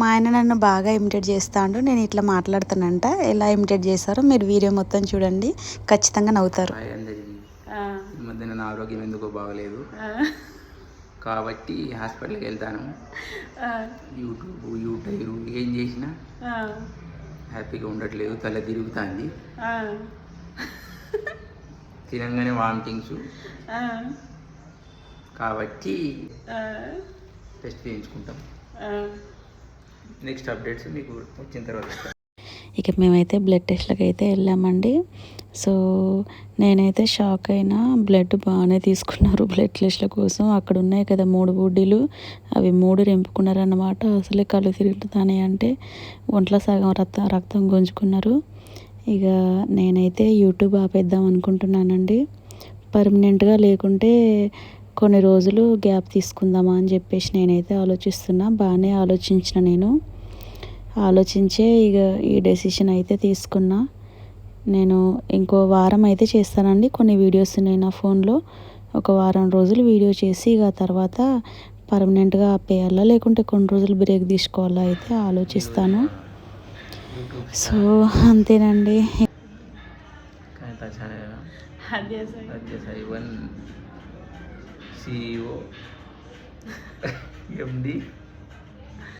మా ఆయన నన్ను బాగా ఇమిటేట్ చేస్తాడు నేను ఇట్లా మాట్లాడుతానంట. ఎలా ఇమిటేట్ చేస్తారో మీరు వీడియో మొత్తం చూడండి ఖచ్చితంగా నవ్వుతారు. ఈ నా ఆరోగ్యం ఎందుకో బాగలేదు. కాబట్టి హాస్పిటల్కి వెళ్తాను. యూట్యూబ్ యూటైరు ఏం చేసినా హ్యాపీగా ఉండట్లేదు తల తిరుగుతుంది. తినంగానే వామిటింగ్స్. కాబట్టి టెస్ట్ చేయించుకుంటాం. నెక్స్ట్ అప్డేట్స్ మీకు వచ్చిన తర్వాత ఇక మేమైతే బ్లడ్ టెస్ట్లకు అయితే వెళ్ళామండి. సో నేనైతే షాక్ అయినా బ్లడ్ బాగానే తీసుకున్నారు బ్లడ్ టెస్ట్ల కోసం. అక్కడ ఉన్నాయి కదా మూడు బుడ్డీలు అవి మూడు రెంపుకున్నారన్నమాట. అసలే కళ్ళు తిరుగుతానే అంటే ఒంట్లో సగం రక్తం రక్తం గుంజుకున్నారు. ఇక నేనైతే యూట్యూబ్ ఆపేద్దాం అనుకుంటున్నానండి. పర్మనెంట్గా లేకుంటే కొన్ని రోజులు గ్యాప్ తీసుకుందామా అని చెప్పేసి నేనైతే ఆలోచిస్తున్నా. బాగానే ఆలోచించిన నేను. ఆలోచించే ఇక ఈ డెసిషన్ అయితే తీసుకున్నా. నేను ఇంకో వారం అయితే చేస్తానండి కొన్ని వీడియోస్ ఉన్నాయి నా ఫోన్లో ఒక వారం రోజులు వీడియో చేసి ఇక తర్వాత పర్మనెంట్గా ఆపేయాలా? లేకుంటే కొన్ని రోజులు బ్రేక్ తీసుకోవాలా? అయితే ఆలోచిస్తాను. సో అంతేనండి. CEO M D